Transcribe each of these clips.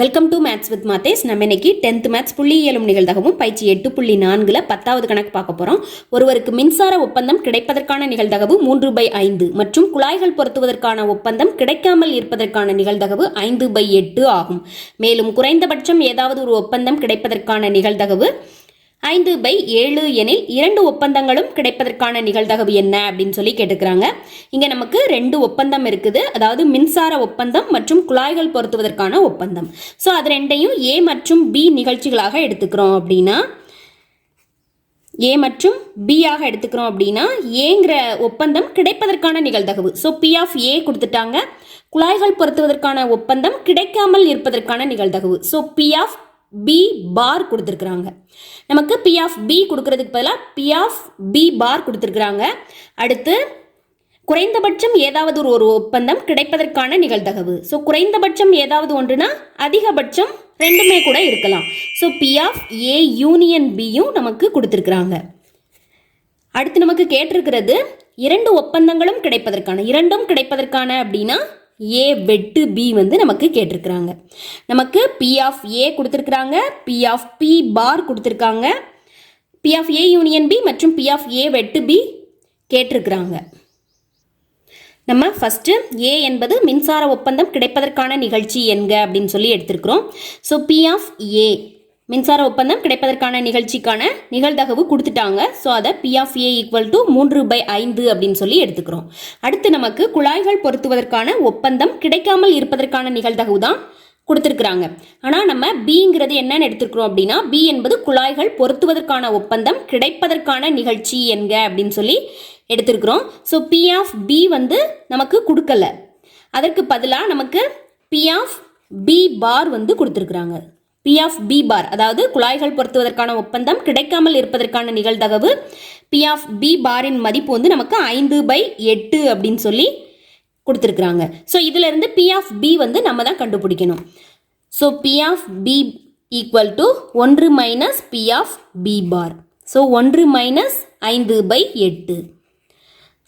Welcome to maths with Mathes நம்ம இன்னைக்கு tenth maths புள்ளியியலும் நிகழ்தகவும் பயிற்சி எட்டு புள்ளி நான்குல பத்தாவது கணக்கு பார்க்க போறோம். ஒருவருக்கு மின்சார ஒப்பந்தம் கிடைப்பதற்கான நிகழ்தகவு மூன்று பை ஐந்து மற்றும் குழாய்கள் பொருத்துவதற்கான ஒப்பந்தம் கிடைக்காமல் இருப்பதற்கான நிகழ்தகவு ஐந்து பை எட்டு ஆகும். மேலும் குறைந்தபட்சம் ஏதாவது ஒரு ஒப்பந்தம் கிடைப்பதற்கான நிகழ்தகவு ஐந்து பை ஏழு எனில் இரண்டு ஒப்பந்தங்களும் கிடைப்பதற்கான நிகழ்தகவு என்ன அப்படின்னு சொல்லி கேட்டுக்கிறாங்க. இங்கே நமக்கு ரெண்டு ஒப்பந்தம் இருக்குது. அதாவது மின்சார ஒப்பந்தம் மற்றும் குழாய்கள் பொருத்துவதற்கான ஒப்பந்தம். ஸோ அது ரெண்டையும் ஏ மற்றும் பி நிகழ்ச்சிகளாக எடுத்துக்கிறோம் அப்படின்னா ஏ மற்றும் பி ஆக எடுத்துக்கிறோம் அப்படின்னா ஏங்கிற ஒப்பந்தம் கிடைப்பதற்கான நிகழ்தகவு. ஸோ பி ஆஃப் ஏ கொடுத்துட்டாங்க. குழாய்கள் பொருத்துவதற்கான ஒப்பந்தம் கிடைக்காமல் இருப்பதற்கான நிகழ்தகவு. So P of B bar கொடுத்துருக்குறாங்க. நமக்கு பி ஆஃப் பி கொடுக்கறதுக்கு பதிலாக பி ஆஃப் பி பார் கொடுத்துருக்குறாங்க. அடுத்து குறைந்தபட்சம் ஏதாவது ஒரு ஒரு ஒப்பந்தம் கிடைப்பதற்கான நிகழ்தகவு. ஸோ குறைந்தபட்சம் ஏதாவது ஒன்றுனா அதிகபட்சம் ரெண்டுமே கூட இருக்கலாம். So P of A union பியும் நமக்கு கொடுத்துருக்குறாங்க. அடுத்து நமக்கு கேட்டிருக்கிறது இரண்டு ஒப்பந்தங்களும் கிடைப்பதற்கான. இரண்டும் கிடைப்பதற்கான அப்படின்னா ஏ வெட்டு பி வந்து நமக்கு கேட்டிருக்கிறாங்க. நமக்கு பி ஆஃப் ஏ கொடுத்துருக்குறாங்க. பி ஆஃப் பி பார் கொடுத்துருக்காங்க. P of A union B மற்றும் பி ஆஃப் ஏ வெட்டு பி கேட்டிருக்கிறாங்க. நம்ம ஃபஸ்ட்டு ஏ என்பது மின்சார ஒப்பந்தம் கிடைப்பதற்கான நிகழ்ச்சி என்க அப்படின்னு சொல்லி எடுத்திருக்கிறோம். ஸோ பி ஆஃப் ஏ மின்சார ஒப்பந்தம் கிடைப்பதற்கான நிகழ்ச்சிக்கான நிகழ்தகவு கொடுத்துட்டாங்க. ஸோ அதை P of A equal to மூன்று பை ஐந்து அப்படின்னு சொல்லி எடுத்துக்கிறோம். அடுத்து நமக்கு குழாய்கள் பொருத்துவதற்கான ஒப்பந்தம் கிடைக்காமல் இருப்பதற்கான நிகழ்தகவு தான் கொடுத்துருக்குறாங்க. ஆனால் நம்ம பிங்கிறது என்னன்னு எடுத்துருக்குறோம் அப்படின்னா பி என்பது குழாய்கள் பொருத்துவதற்கான ஒப்பந்தம் கிடைப்பதற்கான நிகழ்ச்சி என்க அப்படின்னு சொல்லி எடுத்திருக்கிறோம். ஸோ பி ஆஃப் பி வந்து நமக்கு கொடுக்கல. அதற்கு பதிலாக நமக்கு பி ஆஃப் பி பார் வந்து கொடுத்துருக்குறாங்க. பி ஆஃப் பி பார் அதாவது குழாய்கள் பொருத்துவதற்கான ஒப்பந்தம் கிடைக்காமல் இருப்பதற்கான நிகழ்தகவு. பி ஆஃப் பி பாரின் மதிப்பு வந்து நமக்கு ஐந்து பை எட்டு அப்படின்னு சொல்லி கொடுத்துருக்குறாங்க. ஸோ இதிலிருந்து பி ஆஃப் பி வந்து நம்ம தான் கண்டுபிடிக்கணும். So P of B equal to ஒன்று minus P of B bar so ஒன்று மைனஸ் ஐந்து பை எட்டு.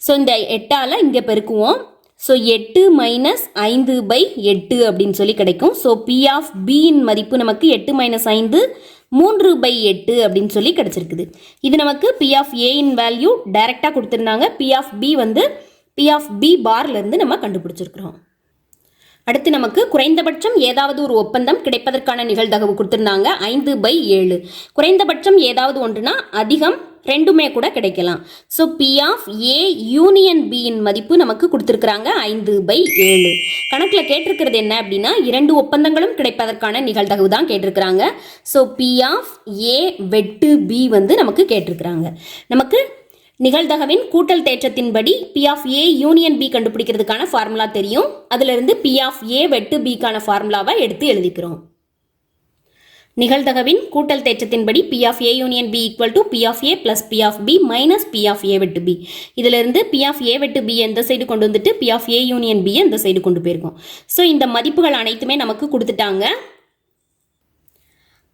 ஸோ இந்த எட்டால் இங்கே பெருக்குவோம். ஸோ எட்டு மைனஸ் ஐந்து பை எட்டு அப்படின்னு சொல்லி கிடைக்கும். ஸோ பி ஆஃப் பியின் மதிப்பு நமக்கு எட்டு மைனஸ் ஐந்து மூன்று பை எட்டு அப்படின்னு சொல்லி கிடைச்சிருக்குது. இது நமக்கு பி ஆஃப் ஏயின் வேல்யூ டைரெக்டாக கொடுத்துருந்தாங்க. பி ஆஃப் பி வந்து பி ஆஃப் பி பார்லேருந்து நம்ம கண்டுபிடிச்சிருக்கிறோம். அடுத்து நமக்கு குறைந்தபட்சம் ஏதாவது ஒரு ஒப்பந்தம் கிடைப்பதற்கான நிகழ்தகவு கொடுத்துருந்தாங்க. ஐந்து பை ஏழு. குறைந்தபட்சம் ஏதாவது ஒன்றுனா அதிகம் ரெண்டுமே கூட கிடைக்கலாம். So P of A union பியின் மதிப்பு நமக்கு கொடுத்துருக்குறாங்க ஐந்து பை ஏழு. கணக்கில் கேட்டிருக்கிறது என்ன அப்படின்னா இரண்டு ஒப்பந்தங்களும் கிடைப்பதற்கான நிகழ்தகவு தான் கேட்டிருக்கிறாங்க. ஸோ பி ஆஃப் ஏ வெட்டு பி வந்து நமக்கு கேட்டிருக்கிறாங்க. நமக்கு நிகழ்தகவின் கூட்டல் தேற்றத்தின்படி P of A union B கண்டுபிடிக்கிறதுக்கான formula தெரியும். அதிலிருந்து பி ஆஃப் ஏ வெட்டு பிக்கான ஃபார்முலாவை எடுத்து எழுதிக்கிறோம். நிகழ்தகவின் கூட்டல் தேற்றத்தின்படி P of A union B equal to P of A plus P of B minus P of A வெட்டு பி இதிலிருந்து பி ஆஃப் ஏ வெட்டு பி எந்த சைடு கொண்டு வந்துட்டு P of A union B இந்த சைடு கொண்டு போயிருக்கோம். ஸோ இந்த மதிப்புகள் அனைத்துமே நமக்கு கொடுத்துட்டாங்க.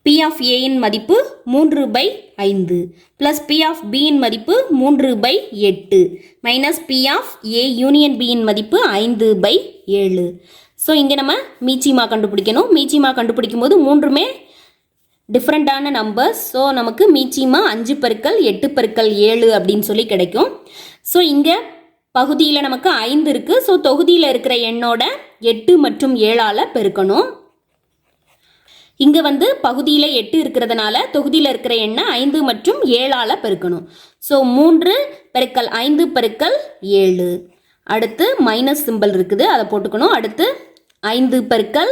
பி ஆஃப் ஏயின் மதிப்பு மூன்று பை ஐந்து. ப்ளஸ் பி ஆஃப் பியின் மதிப்பு மூன்று பை எட்டு. Minus P of A union பியின் மதிப்பு ஐந்து பை ஏழு. ஸோ இங்கே நம்ம மீச்சிமா கண்டுபிடிக்கணும். மீச்சிமா கண்டுபிடிக்கும் போது மூன்றுமே டிஃப்ரெண்ட்டான நம்பர்ஸ் ஸோ நமக்கு மீச்சியமாக அஞ்சு பெருக்கள் எட்டு பெருக்கள் ஏழு அப்படின்னு சொல்லி கிடைக்கும். ஸோ இங்கே பகுதியில் நமக்கு ஐந்து இருக்குது ஸோ தொகுதியில் இருக்கிற எண்ணோட எட்டு மற்றும் ஏழால் பெருக்கணும். இங்கே வந்து பகுதியில் எட்டு இருக்கிறதுனால தொகுதியில் இருக்கிற எண்ணை ஐந்து மற்றும் ஏழால் பெருக்கணும். ஸோ மூன்று பெருக்கல் ஐந்து பெருக்கல் ஏழு. அடுத்து மைனஸ் சிம்பிள் இருக்குது. அதை போட்டுக்கணும். அடுத்து ஐந்து பெருக்கல்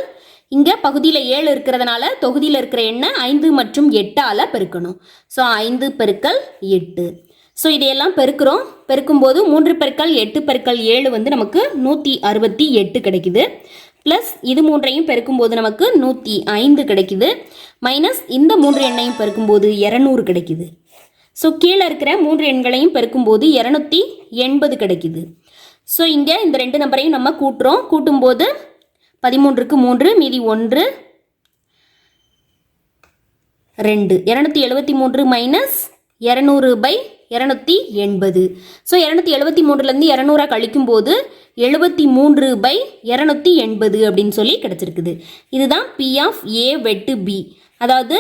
இங்கே பகுதியில் ஏழு இருக்கிறதுனால தொகுதியில் இருக்கிற எண்ணை ஐந்து மற்றும் எட்டால் பெருக்கணும். ஸோ ஐந்து பெருக்கல் எட்டு. ஸோ இதையெல்லாம் பெருக்கிறோம். பெருக்கும்போது மூன்று பெருக்கல் எட்டு பெருக்கல் ஏழு வந்து நமக்கு நூற்றி அறுபத்தி எட்டு கிடைக்குது. ப்ளஸ் இது மூன்றையும் பெருக்கும்போது நமக்கு நூற்றி ஐந்து கிடைக்குது. மைனஸ் இந்த மூன்று எண்ணையும் பெருக்கும்போது இரநூறு கிடைக்குது. ஸோ கீழே இருக்கிற மூன்று எண்களையும் பெருக்கும்போது இரநூத்தி எண்பது கிடைக்குது. ஸோ இங்கே இந்த ரெண்டு நம்பரையும் நம்ம கூட்டுறோம். கூட்டும்போது பதிமூன்றுக்கு மூன்று மீதி ஒன்று ரெண்டு. இரநூத்தி எழுபத்தி மூன்று மைனஸ் இரநூறு பை இரநூத்தி எண்பது. ஸோ இரநூத்தி எழுபத்தி மூணுலேருந்து இரநூறா கழிக்கும்போது எழுபத்தி மூன்று பை இரநூத்தி எண்பது அப்படின்னு சொல்லி கிடச்சிருக்குது. இதுதான் பி ஆஃப் ஏ வெட்டு பி அதாவது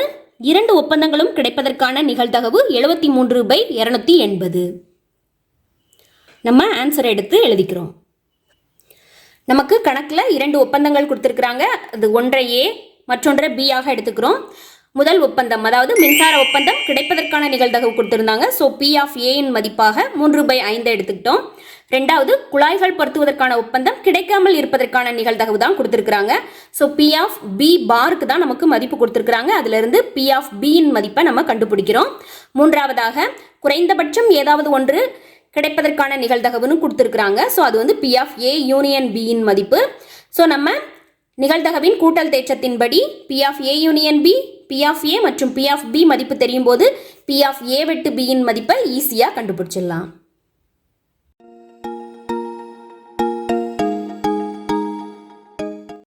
இரண்டு ஒப்பந்தங்களும் கிடைப்பதற்கான நிகழ்தகவு எழுபத்தி மூன்று பை இரநூத்தி எண்பது. நம்ம ஆன்சர் எடுத்து எழுதிக்கிறோம். நமக்கு கணக்கில் இரண்டு ஒப்பந்தங்கள் கொடுத்துருக்குறாங்க. அது ஒன்றை ஏ மற்றொன்றை பி ஆக எடுத்துக்கிறோம். முதல் ஒப்பந்தம் அதாவது மின்சார ஒப்பந்தம் கிடைப்பதற்கான நிகழ்தகவு கொடுத்துருந்தாங்க. ஸோ பி ஆஃப் ஏயின் மதிப்பாக மூன்று பை ஐந்து எடுத்துக்கிட்டோம். ரெண்டாவது குழாய்கள் பொருத்துவதற்கான ஒப்பந்தம் கிடைக்காமல் இருப்பதற்கான நிகழ்தகவு தான் கொடுத்துருக்குறாங்க. ஸோ பி ஆஃப் பி பாருக்கு தான் நமக்கு மதிப்பு கொடுத்துருக்குறாங்க. அதிலிருந்து பி ஆஃப் பியின் மதிப்பை நம்ம கண்டுபிடிக்கிறோம். மூன்றாவதாக குறைந்தபட்சம் ஏதாவது ஒன்று கிடைப்பதற்கான நிகழ்தகவுன்னு கொடுத்துருக்குறாங்க. ஸோ அது வந்து பி ஆஃப் ஏ யூனியன் பியின் மதிப்பு. ஸோ நம்ம நிகழ்தகவின் கூட்டல் தேற்றத்தின்படி P of A union B P of A மற்றும் பி ஆஃப் பி மதிப்பு தெரியும் போது பி ஆஃப் ஏ வெட்டு பியின் மதிப்பை ஈஸியாக கண்டுபிடிச்சிடலாம்.